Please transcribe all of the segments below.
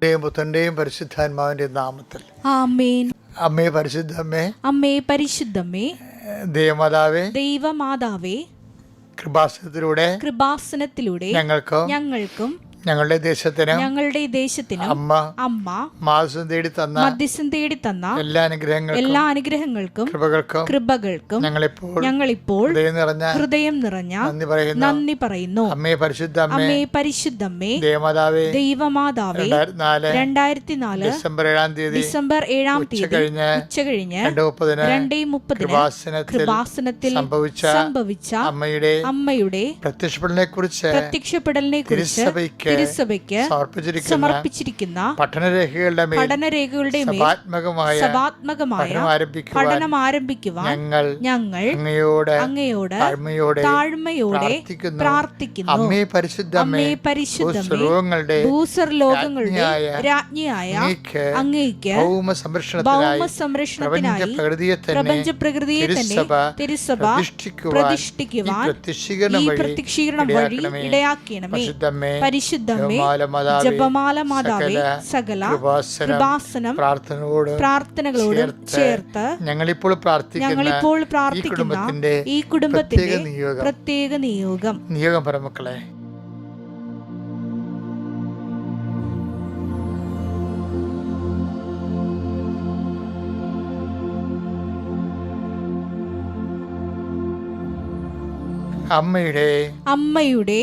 ന്റെയും പുത്രന്റെയും പരിശുദ്ധാത്മാവിന്റെ നാമത്തിൽ. അമ്മേ പരിശുദ്ധ അമ്മേ അമ്മേ പരിശുദ്ധമ്മേ ദേവമാതാവേ. ദൈവമാതാവേ. കൃപാസനത്തിലൂടെ കൃപാസനത്തിലൂടെ ഞങ്ങൾക്കും ഞങ്ങൾക്കും ഞങ്ങളുടെ ദേശത്തിന് ഞങ്ങളുടെ ദേശത്തിന് അമ്മ അമ്മ മാസം തേടി തന്ന മധ്യസ്ഥം തേടി തന്ന എല്ലാ അനുഗ്രഹങ്ങൾക്കും എല്ലാ അനുഗ്രഹങ്ങൾക്കും കൃപകൾക്കും കൃപകൾക്കും ഞങ്ങളിപ്പോൾ ഞങ്ങളിപ്പോൾ ഹൃദയം നിറഞ്ഞ ഹൃദയം നിറഞ്ഞ നന്ദി പറയുന്നു. നന്ദി പറയുന്നു. അമ്മേ പരിശുദ്ധ അമ്മേ പരിശുദ്ധമ്മേ ദേവമാതാവേ ദൈവമാതാവേ രണ്ടായിരത്തി നാല് ഡിസംബർ ഏഴാം തീയതി ഡിസംബർ ഏഴാം തീയതി കഴിഞ്ഞ് ഉച്ച കഴിഞ്ഞ് രണ്ട് മുപ്പതിന് രണ്ടേ മുപ്പതിന് കൃപാസനത്തിൽ കൃപാസനത്തിൽ സംഭവിച്ച സംഭവിച്ച അമ്മയുടെ അമ്മയുടെ പ്രത്യക്ഷപ്പെടലിനെ കുറിച്ച് പ്രത്യക്ഷപ്പെടലിനെ കുറിച്ച് തിരുസഭയ്ക്ക് സമർപ്പിച്ചിരിക്കുന്ന പഠനരേഖകളുടെ പഠനരേഖകളുടെ സഭാത്മകമായ പഠനം ആരംഭിക്കുവാൻ ഞങ്ങൾ ഞങ്ങൾ അങ്ങയോട് അങ്ങയോട് താഴ്മയോടെ പ്രാർത്ഥിക്കുന്നു. അമ്മേ പരിശുദ്ധ അമ്മേ ഭൂസ്വലോകങ്ങളുടെ ഭൂസർ ലോകങ്ങളുടെ രാജ്ഞിയായ അങ്ങയ്ക്ക് ഭൗമ സംരക്ഷണത്തിനായി സംരക്ഷണത്തിനായി പ്രപഞ്ച പ്രകൃതിയെ തന്നെ തിരുസഭ പ്രതിഷ്ഠിക്കുവാൻ പ്രതിഷ്ഠിക്കുവാൻ ഈ പ്രത്യക്ഷീകരണം വഴി ഇടയാക്കണമേ. പരിശുദ്ധമ്മേ പരിശുദ്ധമേ ജപമാല മാതാവേ, സകല കൃപാസനം പ്രാർത്ഥനയോട് പ്രാർത്ഥനകളോട് ചേർത്ത് ഞങ്ങളിപ്പോൾ പ്രാർത്ഥിക്കുന്ന ഞങ്ങളിപ്പോൾ പ്രാർത്ഥിക്കുന്ന ഈ കുടുംബത്തിന്റെ പ്രത്യേക നിയോഗം. നിയോഗം പരമക്കളെ. അമ്മയുടെ അമ്മയുടെ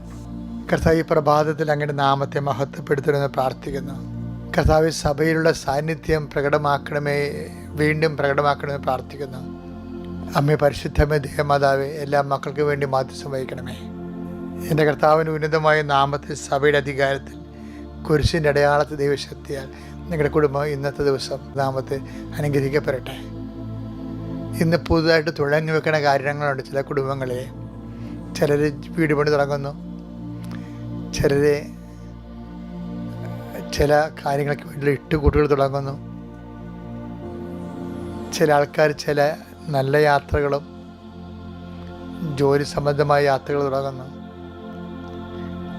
കർത്താവ് ഈ പ്രഭാതത്തിൽ അങ്ങയുടെ നാമത്തെ മഹത്വപ്പെടുത്തണമെന്ന് പ്രാർത്ഥിക്കുന്നു. കർത്താവ് സഭയിലുള്ള സാന്നിധ്യം പ്രകടമാക്കണമേ വീണ്ടും പ്രകടമാക്കണമെന്ന് പ്രാർത്ഥിക്കുന്നു. അമ്മേ പരിശുദ്ധമേ ദേവമാതാവേ എല്ലാ മക്കൾക്കും വേണ്ടി മാധ്യസം വഹിക്കണമേ. എന്റെ കർത്താവിന് ഉന്നതമായ നാമത്തിൽ സഭയുടെ അധികാരത്തിൽ കുരിശിന്റെ അടയാളത്തെ ദൈവശക്തിയാൽ നിങ്ങളുടെ കുടുംബം ഇന്നത്തെ ദിവസം നാമത്തെ അനുഗ്രഹിക്കപ്പെടട്ടെ. ഇന്ന് പുതുതായിട്ട് തുടങ്ങി വെക്കുന്ന കാര്യങ്ങളുണ്ട് ചില കുടുംബങ്ങളെ ചിലർ വീട് പണി തുടങ്ങുന്നു. ചിലർ ചില കാര്യങ്ങൾക്ക് വേണ്ടി ഇട്ടുകൂട്ടുകൾ തുടങ്ങുന്നു. ചില ആൾക്കാർ ചില നല്ല യാത്രകളും ജോലി സംബന്ധമായ യാത്രകൾ തുടങ്ങുന്നു.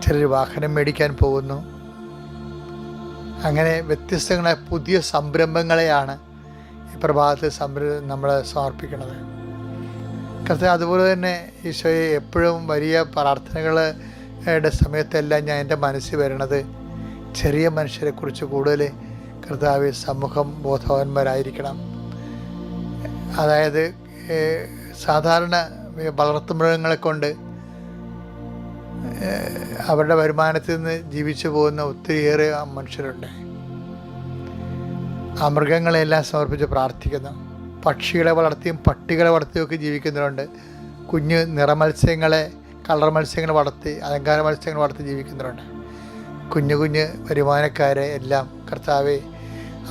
ചിലർ വാഹനം മേടിക്കാൻ പോകുന്നു. അങ്ങനെ വ്യത്യസ്തങ്ങളായ പുതിയ സംരംഭങ്ങളെയാണ് ഈ പ്രഭാതത്തിൽ സംര നമ്മൾ സമർപ്പിക്കുന്നത്. കർത്താവ് അതുപോലെ തന്നെ ഈശോയെ എപ്പോഴും വലിയ പ്രാർത്ഥനകളുടെ സമയത്തെല്ലാം ഞാൻ എന്റെ മനസ്സിൽ വരണത് ചെറിയ മനുഷ്യരെക്കുറിച്ച് കൂടുതൽ കർത്താവ് സമൂഹം ബോധവാന്മാരായിരിക്കണം. അതായത് സാധാരണ വളർത്തുമൃഗങ്ങളെ കൊണ്ട് അവരുടെ വരുമാനത്തിൽ നിന്ന് ജീവിച്ചു പോകുന്ന ഒത്തിരിയേറെ മനുഷ്യരുണ്ട്. ആ മൃഗങ്ങളെല്ലാം സമർപ്പിച്ച് പ്രാർത്ഥിക്കുന്നു. പക്ഷികളെ വളർത്തിയും പട്ടികളെ വളർത്തിയും ഒക്കെ ജീവിക്കുന്നവരുണ്ട്. കുഞ്ഞ് നിറമത്സ്യങ്ങളെ കളർ മത്സ്യങ്ങൾ വളർത്തി അലങ്കാര മത്സ്യങ്ങൾ വളർത്തി ജീവിക്കുന്നവരുണ്ട്. കുഞ്ഞു കുഞ്ഞ് വരുമാനക്കാരെ എല്ലാം കർത്താവെ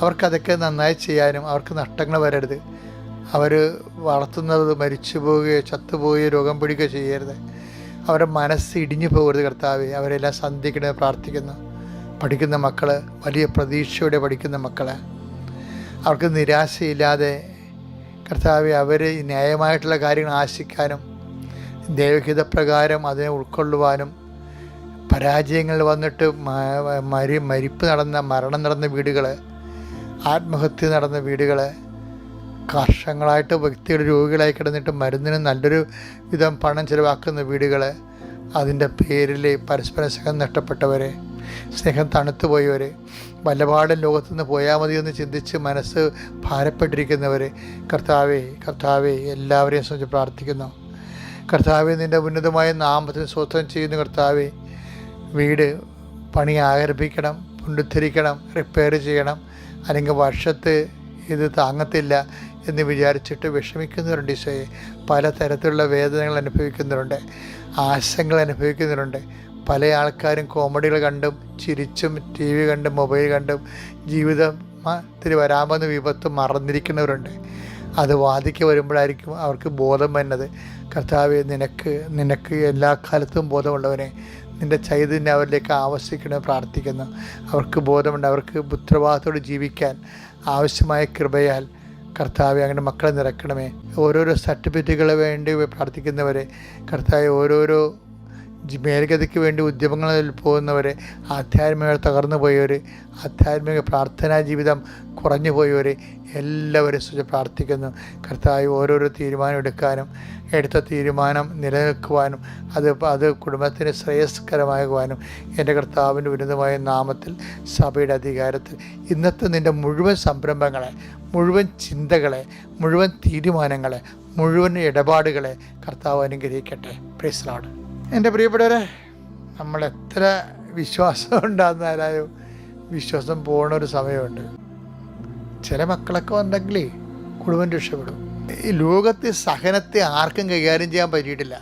അവർക്കതൊക്കെ നന്നായി ചെയ്യാനും അവർക്ക് നഷ്ടങ്ങൾ വരരുത്. അവർ വളർത്തുന്നത് മരിച്ചു പോവുകയോ ചത്തുപോവുകയോ രോഗം പിടിക്കുകയോ ചെയ്യരുത്. അവരുടെ മനസ്സ് ഇടിഞ്ഞു പോകരുത് കർത്താവെ. അവരെല്ലാം സന്ധിക്കണേ പ്രാർത്ഥിക്കുന്നു. പഠിക്കുന്ന മക്കൾ വലിയ പ്രതീക്ഷയോടെ പഠിക്കുന്ന മക്കൾ അവർക്ക് നിരാശയില്ലാതെ കർത്താവെ അവർ ന്യായമായിട്ടുള്ള കാര്യങ്ങൾ ആശിക്കാനും ദൈവഹിതപ്രകാരം അതിനെ ഉൾക്കൊള്ളുവാനും പരാജയങ്ങൾ വന്നിട്ട് മരി മരിപ്പ് നടന്ന മരണം നടന്ന വീടുകൾ ആത്മഹത്യ നടന്ന വീടുകൾ കർഷങ്ങളായിട്ട് വ്യക്തികൾ രോഗികളായി കിടന്നിട്ട് മരുന്നിന് നല്ലൊരു വിധം പണം ചിലവാക്കുന്ന വീടുകൾ അതിന്റെ പേരിൽ പരസ്പര സ്നേഹം നഷ്ടപ്പെട്ടവരെ സ്നേഹം തണുത്തു പോയവർ വല്ലപാടും ലോകത്തുനിന്ന് പോയാൽ മതി എന്ന് ചിന്തിച്ച് മനസ്സ് ഭാരപ്പെട്ടിരിക്കുന്നവർ കർത്താവെ കർത്താവെ എല്ലാവരെയും സംബന്ധിച്ച് പ്രാർത്ഥിക്കുന്നു. കർത്താവെ നിന്റെ ഉന്നതമായ നാമത്തിന് സ്വസ്ഥം ചെയ്യുന്ന കർത്താവെ. വീട് പണി ആരംഭിക്കണം പുണ്ടുദ്ധരിക്കണം റിപ്പയർ ചെയ്യണം. അല്ലെങ്കിൽ വർഷത്ത് ഇത് താങ്ങത്തില്ല എന്ന് വിചാരിച്ചിട്ട് വിഷമിക്കുന്നവരുണ്ട് ഈശോയെ. പല തരത്തിലുള്ള വേദനകൾ അനുഭവിക്കുന്നവരുണ്ട് ആശങ്കകൾ അനുഭവിക്കുന്നവരുണ്ട്. പല ആൾക്കാരും കോമഡികൾ കണ്ടും ചിരിച്ചും ടി വി കണ്ടും മൊബൈൽ കണ്ടും ജീവിതത്തിൽ വരാമെന്ന് വിപത്ത് മറന്നിരിക്കുന്നവരുണ്ട്. അത് വാദിക്ക് വരുമ്പോഴായിരിക്കും അവർക്ക് ബോധം വരുന്നത് കർത്താവ് നിനക്ക് നിനക്ക് എല്ലാ കാലത്തും ബോധമുള്ളവനെ നിന്റെ ചൈതന്യം അവരിലേക്ക് ആവശ്യിക്കണമെന്ന് പ്രാർത്ഥിക്കുന്നു. അവർക്ക് ബോധമുണ്ട് അവർക്ക് ഉത്തരവാദിത്തോട് ജീവിക്കാൻ ആവശ്യമായ കൃപയാൽ കർത്താവ് അങ്ങനെ മക്കളെ നിറക്കണമേ ഓരോരോ സർട്ടിഫിക്കറ്റുകൾ വേണ്ടി പ്രാർത്ഥിക്കുന്നവരെ കർത്താവ് ഓരോരോ മേൽഗതിക്ക് വേണ്ടി ഉദ്യമങ്ങളിൽ പോകുന്നവരെ ആധ്യാത്മിക തകർന്നു പോയവർ ആധ്യാത്മിക പ്രാർത്ഥനാ ജീവിതം കുറഞ്ഞു പോയവർ എല്ലാവരും സുഖ പ്രാർത്ഥിക്കുന്നു. കർത്താവ് ഓരോരോ തീരുമാനം എടുക്കാനും എടുത്ത തീരുമാനം നിലനിൽക്കുവാനും അത് അത് കുടുംബത്തിന് ശ്രേയസ്കരമാകുവാനും എന്റെ കർത്താവിന്റെ ഉന്നതമായ നാമത്തിൽ സഭയുടെ അധികാരത്തിൽ ഇന്നത്തെ നിന്റെ മുഴുവൻ സംരംഭങ്ങളെ മുഴുവൻ ചിന്തകളെ മുഴുവൻ തീരുമാനങ്ങളെ മുഴുവൻ ഇടപാടുകളെ കർത്താവ് അനുഗ്രഹിക്കട്ടെ. പ്രൈസ്ലാഡ് എന്റെ പ്രിയപ്പെട്ടവരെ നമ്മൾ എത്ര വിശ്വാസം ഉണ്ടാകുന്നാലും വിശ്വാസം പോണ ഒരു സമയമുണ്ട്. ചില മക്കളൊക്കെ ഉണ്ടെങ്കിൽ കുടുംബം രക്ഷപ്പെടും. ഈ ലോകത്തെ സഹനത്തെ ആർക്കും കൈകാര്യം ചെയ്യാൻ പറ്റിയിട്ടില്ല.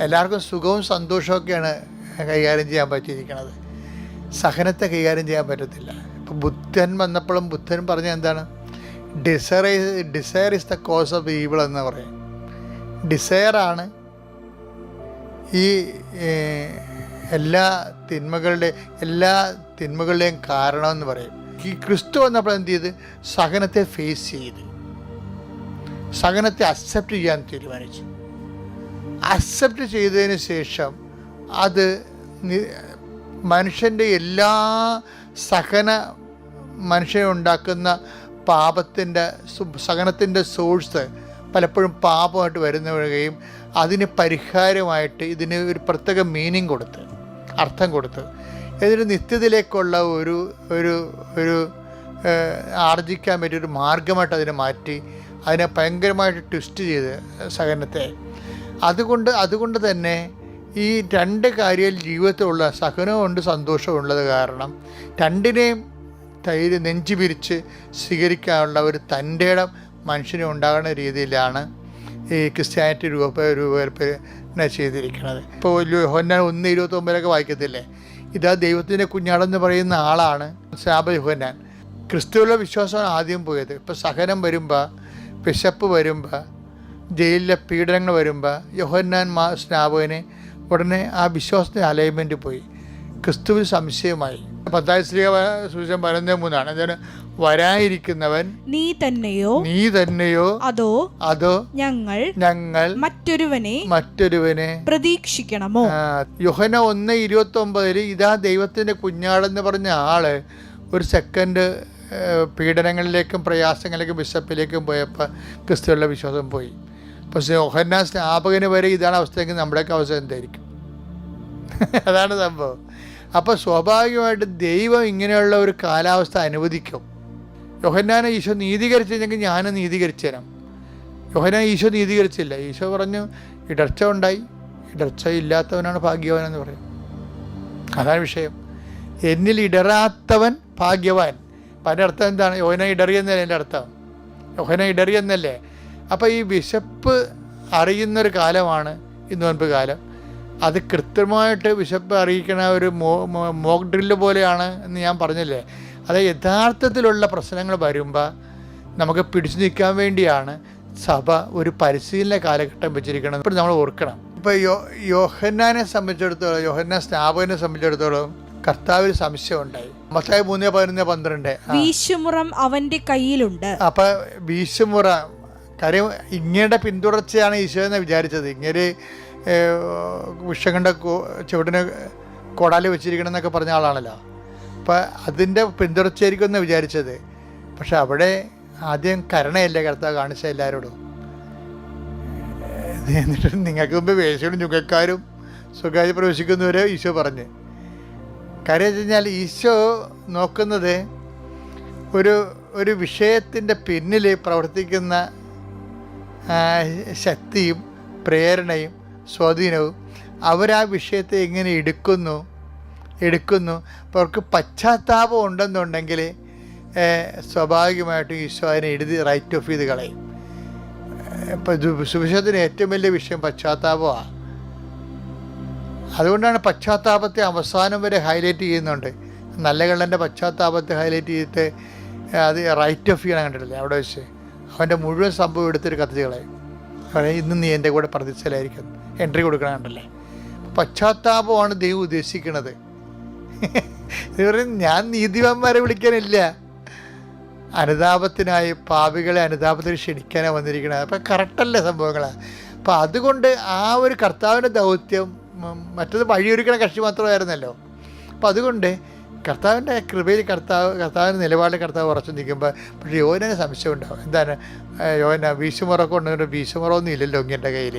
എല്ലാവർക്കും സുഖവും സന്തോഷമൊക്കെയാണ് കൈകാര്യം ചെയ്യാൻ പറ്റിയിരിക്കുന്നത് സഹനത്തെ കൈകാര്യം ചെയ്യാൻ പറ്റത്തില്ല. ഇപ്പം ബുദ്ധൻ വന്നപ്പോഴും ബുദ്ധൻ പറഞ്ഞ എന്താണ്? Desire desire is the cause of evil എന്ന് പറയും. ഡിസയറാണ് ഈ എല്ലാ തിന്മകളുടെ എല്ലാ തിന്മകളുടെയും കാരണമെന്ന് പറയും. ഈ ക്രിസ്തു വന്നപ്പോൾ എന്ത് ചെയ്ത്? സഹനത്തെ ഫേസ് ചെയ്ത്. സഹനത്തെ അക്സെപ്റ്റ് ചെയ്യാൻ തീരുമാനിച്ചു. അക്സെപ്റ്റ് ചെയ്തതിന് ശേഷം അത് മനുഷ്യന്റെ എല്ലാ സഹന മനുഷ്യനെ ഉണ്ടാക്കുന്ന പാപത്തിന്റെ സഹനത്തിന്റെ സോഴ്സ് പലപ്പോഴും പാപമായിട്ട് വരുന്ന വരികയും അതിന് പരിഹാരമായിട്ട് ഇതിന് ഒരു പ്രത്യേക മീനിങ് കൊടുത്ത് അർത്ഥം കൊടുത്ത് ഇതിന് നിത്യത്തിലേക്കുള്ള ഒരു ഒരു ഒരു ആർജിക്കാൻ പറ്റിയ ഒരു മാർഗമായിട്ട് അതിനെ മാറ്റി അതിനെ ഭയങ്കരമായിട്ട് ട്വിസ്റ്റ് ചെയ്ത് സഹനത്തെ. അതുകൊണ്ട് അതുകൊണ്ട് തന്നെ ഈ രണ്ട് കാര്യം ജീവിതത്തിലുള്ള സഹനമുണ്ട് സന്തോഷമുള്ളത് കാരണം രണ്ടിനെയും തൈര് നെഞ്ചു പിരിച്ച് സ്വീകരിക്കാനുള്ള ഒരു തന്റെ മനുഷ്യന് ഉണ്ടാകുന്ന രീതിയിലാണ് ഈ ക്രിസ്ത്യാനിറ്റി രൂപ രൂപകൽപ്പന ചെയ്തിരിക്കുന്നത് ഇപ്പോൾ യോഹന്നാൻ ഒന്ന് ഇരുപത്തൊമ്പതിലൊക്കെ വായിക്കത്തില്ലേ? ഇതാ ദൈവത്തിന്റെ കുഞ്ഞാടെന്ന് പറയുന്ന ആളാണ് ശാപ യോഹന്നാൻ. ക്രിസ്തുവിലുള്ള വിശ്വാസമാണ് ആദ്യം പോയത്. ഇപ്പോൾ സഹനം വരുമ്പോൾ വിശപ്പ് വരുമ്പോൾ ജയിലിലെ പീഡനങ്ങൾ വരുമ്പോൾ യോഹന്നാൻ മാ സ്നാപകന് ഉടനെ ആ വിശ്വാസത്തിന്റെ അലൈൻമെന്റ് പോയി. ക്രിസ്തുവിൽ സംശയമായി. പത്തായ സ്ത്രീ സൂചന പതിനൊന്ന് മൂന്നാണ്. എന്താണ്? വരാനിരിക്കുന്നവൻ നീ തന്നെയോ? നീ തന്നെയോ? അതോ അതോ ഞങ്ങൾ ഞങ്ങൾ മറ്റൊരുവനെ മറ്റൊരുവനെ പ്രതീക്ഷിക്കണമോ? യുഹന ഒന്ന് ഇരുപത്തി ഒമ്പതിൽ ഇതാ ദൈവത്തിന്റെ കുഞ്ഞാടെന്ന് പറഞ്ഞ ആൾ ഒരു സെക്കൻഡ് പീഡനങ്ങളിലേക്കും പ്രയാസങ്ങളിലേക്കും വിശപ്പിലേക്കും പോയപ്പോൾ ക്രിസ്തുവിലുള്ള വിശ്വാസം പോയി. പക്ഷേ യോഹന്ന സ്നാപകന് വരെ ഇതാണ് അവസ്ഥയെങ്കിൽ നമ്മുടെയൊക്കെ അവസ്ഥ എന്തായിരിക്കും? അതാണ് സംഭവം. അപ്പോൾ സ്വാഭാവികമായിട്ട് ദൈവം ഇങ്ങനെയുള്ള ഒരു കാലാവസ്ഥ അനുവദിക്കും. യോഹന്നാനെ ഈശോ നീതീകരിച്ചെങ്കിൽ ഞാൻ നീതീകരിച്ചു തരാം യോഹന ഈശോ നീതീകരിച്ചില്ല. ഈശോ പറഞ്ഞു ഇടർച്ച ഉണ്ടായി. ഇടർച്ച ഇല്ലാത്തവനാണ് ഭാഗ്യവാൻ എന്ന് പറയും. അതാണ് വിഷയം. എന്നിൽ ഇടറാത്തവൻ ഭാഗ്യവാൻ. അപ്പം അർത്ഥം എന്താണ്? യോഹന ഇടറിയെന്നല്ലേ എന്റെ അർത്ഥം? യോഹന ഇടറിയെന്നല്ലേ? അപ്പോൾ ഈ വിശപ്പ് അറിയുന്നൊരു കാലമാണ് ഈ നോൻപ് കാലം. അത് കൃത്യമായിട്ട് വിശപ്പ് അറിയിക്കണ ഒരു മോ മോക്ക് ഡ്രില്ല് പോലെയാണ് എന്ന് ഞാൻ പറഞ്ഞില്ലേ? അത് യഥാർത്ഥത്തിലുള്ള പ്രശ്നങ്ങൾ വരുമ്പോൾ നമുക്ക് പിടിച്ചു നിൽക്കാൻ വേണ്ടിയാണ് സഭ ഒരു പരിശീലന കാലഘട്ടം വെച്ചിരിക്കണം ഇപ്പോൾ നമ്മൾ ഓർക്കണം. ഇപ്പോൾ യോ യോഹന്നാനെ സംബന്ധിച്ചിടത്തോളം യോഹന്നാൻ സ്നാപകനെ സംബന്ധിച്ചിടത്തോളം കർത്താവിൽ സംശയം ഉണ്ടായി. മത്തായി മൂന്ന് പതിനൊന്ന് പന്ത്രണ്ട്. വീശുമുറം അവന്റെ കയ്യിലുണ്ട്. അപ്പം വീശുമുറ കാര്യം ഇങ്ങയുടെ പിന്തുടർച്ചയാണ് ഈശോ എന്ന് വിചാരിച്ചത്. ഇങ്ങനെ വിഷങ്ങളുടെ ചുവടിന് കൊടാലി വെച്ചിരിക്കണം എന്നൊക്കെ പറഞ്ഞ ആളാണല്ലോ. അപ്പം അതിന്റെ പിന്തുടർച്ചയായിരിക്കും എന്ന് വിചാരിച്ചത്. പക്ഷെ അവിടെ ആദ്യം കരുണയല്ലേ കർത്താവ് കാണിച്ച എല്ലാവരോടും. എന്നിട്ട് നിങ്ങൾക്ക് മുമ്പ് വേശികളും ചുങ്കക്കാരും സ്വകാര്യ പ്രവേശിക്കുന്നവരെ ഈശോ പറഞ്ഞ്. കാര്യം വെച്ച് കഴിഞ്ഞാൽ ഈശോ നോക്കുന്നത് ഒരു ഒരു വിഷയത്തിന്റെ പിന്നിൽ പ്രവർത്തിക്കുന്ന ശക്തിയും പ്രേരണയും സ്വാധീനവും അവരാ വിഷയത്തെ എങ്ങനെ എടുക്കുന്നു എടുക്കുന്നു. അപ്പോൾ അവർക്ക് പശ്ചാത്താപം ഉണ്ടെന്നുണ്ടെങ്കിൽ സ്വാഭാവികമായിട്ടും ഈശോ അതിനെ എഴുതി റൈറ്റ് ഓഫ് ചെയ്ത് കളയും. ഇപ്പം സുവിശേഷത്തിന് ഏറ്റവും വലിയ വിഷയം പശ്ചാത്താപമാണ് അതുകൊണ്ടാണ് പശ്ചാത്താപത്തെ അവസാനം വരെ ഹൈലൈറ്റ് ചെയ്യുന്നുണ്ട്. നല്ല കള്ളന്റെ പശ്ചാത്താപത്തെ ഹൈലൈറ്റ് ചെയ്തിട്ട് അത് റൈറ്റ് ഓഫ് ചെയ്യണം കണ്ടിട്ടില്ലേ? അവിടെ വെച്ച്. അവന്റെ മുഴുവൻ സംഭവം എടുത്തിട്ട് കത്തിച്ച് കളയും. ഇന്ന് നീ എന്റെ കൂടെ പ്രതിസ്ഥലായിരിക്കും എൻട്രി കൊടുക്കണം കണ്ടല്ലേ? പശ്ചാത്താപമാണ് ദൈവം ഉദ്ദേശിക്കുന്നത്. പറയും ഞാൻ നീതിവാന്മാരെ വിളിക്കാനില്ല. അനുതാപത്തിനായി പാപികളെ അനുതാപത്തിന് ക്ഷണിക്കാനാണ് വന്നിരിക്കുന്നത് അപ്പം കറക്റ്റല്ലേ സംഭവങ്ങൾ അപ്പം അതുകൊണ്ട് ആ ഒരു കർത്താവിന്റെ ദൗത്യം മറ്റത് വഴിയൊരുക്കണ കക്ഷി മാത്രമായിരുന്നല്ലോ. അപ്പം അതുകൊണ്ട് കർത്താവിന്റെ കൃപയിൽ കർത്താവ് കർത്താവിന്റെ നിലപാടിൽ കർത്താവ് ഉറച്ചു നിൽക്കുമ്പോൾ പക്ഷേ യോനന് സംശയം ഉണ്ടാവും. എന്താണ്? യോന വീശുമുറൊക്കെ ഉണ്ടെങ്കിൽ വീശുമുറൊന്നും ഇല്ലല്ലോ ഇങ്ങന്റെ കയ്യിൽ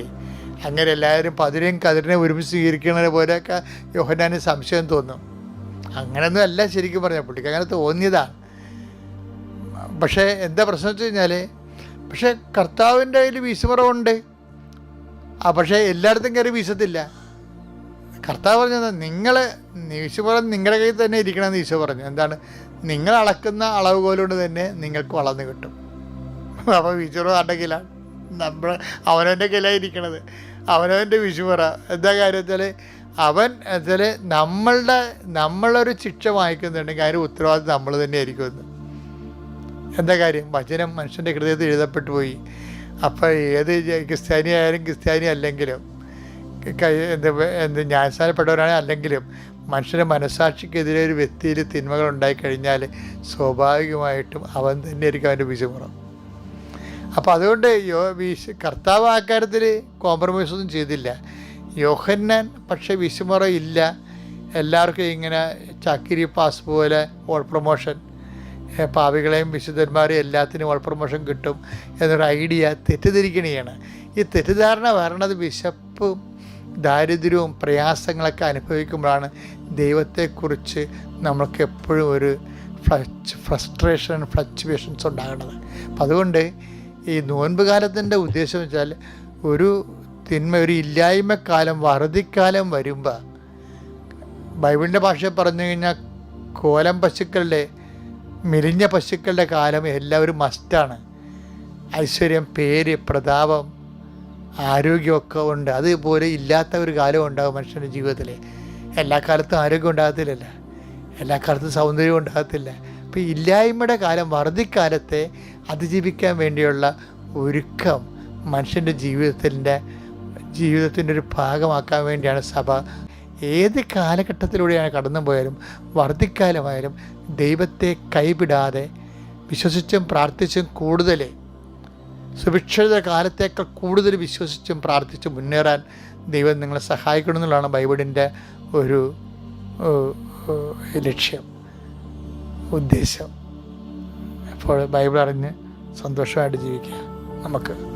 അങ്ങനെ എല്ലാവരും പതിരെയും കതിരിനെ ഒരുമിച്ച് സ്വീകരിക്കുന്നത് പോലെയൊക്കെ യോഹനാന് സംശയം തോന്നും. അങ്ങനെയൊന്നും അല്ല ശരിക്കും പറഞ്ഞാൽ പുള്ളിക്ക് അങ്ങനെ തോന്നിയതാണ് പക്ഷേ എന്താ പ്രശ്നം വെച്ച് കഴിഞ്ഞാൽ പക്ഷേ കർത്താവിന്റെ കയ്യിൽ വീശുമുറവുണ്ട്. ആ പക്ഷേ എല്ലായിടത്തും കയറി വീശത്തില്ല. കർത്താവ് പറഞ്ഞത് നിങ്ങൾ വീശുമുറം നിങ്ങളുടെ കയ്യിൽ തന്നെ ഇരിക്കണമെന്ന് ഈശോ പറഞ്ഞു. എന്താണ്? നിങ്ങൾ അളക്കുന്ന അളവ് കൊണ്ട് തന്നെ നിങ്ങൾക്ക് വളർന്നു കിട്ടും. അപ്പോൾ വീശുമുറ ആരുടെ നമ്മൾ അവനവന്റെ കയ്യിലാണ് ഇരിക്കണത്. അവനവന്റെ വിശുപുറ എന്താ കാര്യം വെച്ചാൽ അവൻ വെച്ചാൽ നമ്മളുടെ നമ്മളൊരു ശിക്ഷ വാങ്ങിക്കുന്നുണ്ടെങ്കിൽ അതിന് ഉത്തരവാദിത്വം നമ്മൾ തന്നെ ആയിരിക്കുമെന്ന് എന്താ കാര്യം? വചനം മനുഷ്യന്റെ ഹൃദയത്തിൽ എഴുതപ്പെട്ടു പോയി. അപ്പോൾ ഏത് ക്രിസ്ത്യാനി ആയാലും ക്രിസ്ത്യാനി അല്ലെങ്കിലും എന്ത് എന്ത് ന്യായസ്ഥാനപ്പെട്ടവരാണ് അല്ലെങ്കിലും മനുഷ്യന്റെ മനസാക്ഷിക്കെതിരെ ഒരു വ്യക്തിയിൽ തിന്മകൾ ഉണ്ടായിക്കഴിഞ്ഞാൽ സ്വാഭാവികമായിട്ടും അവൻ തന്നെ ആയിരിക്കും അവന്റെ വിശുമുറം അപ്പോൾ അതുകൊണ്ട് യോ കർത്താവ് ആ കാര്യത്തിൽ കോംപ്രമൈസ് ഒന്നും ചെയ്തില്ല. യോഹന്നാൻ പക്ഷെ ഇല്ല എല്ലാവർക്കും ഇങ്ങനെ ചക്കിരി പാസ് പോലെ ഓൾ പ്രൊമോഷൻ പാവികളെയും വിശുദ്ധന്മാരെയും എല്ലാത്തിനും ഓൾ പ്രൊമോഷൻ കിട്ടും എന്നൊരു ഐഡിയ തെറ്റിദ്ധരിക്കണിയാണ്. ഈ തെറ്റിദ്ധാരണ വരണത് വിശപ്പും ദാരിദ്ര്യവും പ്രയാസങ്ങളൊക്കെ അനുഭവിക്കുമ്പോഴാണ് ദൈവത്തെക്കുറിച്ച് നമ്മൾക്ക് എപ്പോഴും ഒരു ഫ്ലച്ച് ഫ്രസ്ട്രേഷൻ ഫ്ലക്ച്വേഷൻസ് ഉണ്ടാകുന്നത്. അപ്പം അതുകൊണ്ട് ഈ നോൻപ് കാലത്തിന്റെ ഉദ്ദേശം വെച്ചാൽ ഒരു തിന്മ ഒരു ഇല്ലായ്മ കാലം വറുതിക്കാലം വരുമ്പോൾ ബൈബിളിന്റെ ഭാഷ പറഞ്ഞു കഴിഞ്ഞാൽ കോലം പശുക്കളുടെ മെലിഞ്ഞ പശുക്കളുടെ കാലം എല്ലാവരും മസ്റ്റാണ്. ഐശ്വര്യം പേര് പ്രതാപം ആരോഗ്യമൊക്കെ ഉണ്ട്. അതുപോലെ ഇല്ലാത്ത ഒരു കാലം ഉണ്ടാകും മനുഷ്യന്റെ ജീവിതത്തിൽ എല്ലാ കാലത്തും ആരോഗ്യം ഉണ്ടാകത്തില്ലല്ല. എല്ലാ കാലത്തും സൗന്ദര്യം ഉണ്ടാകത്തില്ല. അപ്പോൾ ഇല്ലായ്മയുടെ കാലം വറുതിക്കാലത്തെ അതിജീവിക്കാൻ വേണ്ടിയുള്ള ഒരുക്കം മനുഷ്യന്റെ ജീവിതത്തിന്റെ ജീവിതത്തിന്റെ ഒരു ഭാഗമാക്കാൻ വേണ്ടിയാണ് സഭ. ഏത് കാലഘട്ടത്തിലൂടെയാണ് കടന്നു പോയാലും വർദ്ധിക്കാലമായാലും ദൈവത്തെ കൈവിടാതെ വിശ്വസിച്ചും പ്രാർത്ഥിച്ചും കൂടുതൽ സുഭിക്ഷിത കാലത്തേക്കാൾ കൂടുതൽ വിശ്വസിച്ചും പ്രാർത്ഥിച്ചും മുന്നേറാൻ ദൈവം നിങ്ങളെ സഹായിക്കണം എന്നുള്ളതാണ് ബൈബിളിന്റെ ഒരു ലക്ഷ്യം ഉദ്ദേശം. എപ്പോഴും ബൈബിൾ അറിഞ്ഞ് സന്തോഷമായിട്ട് ജീവിക്കുക. നമുക്ക്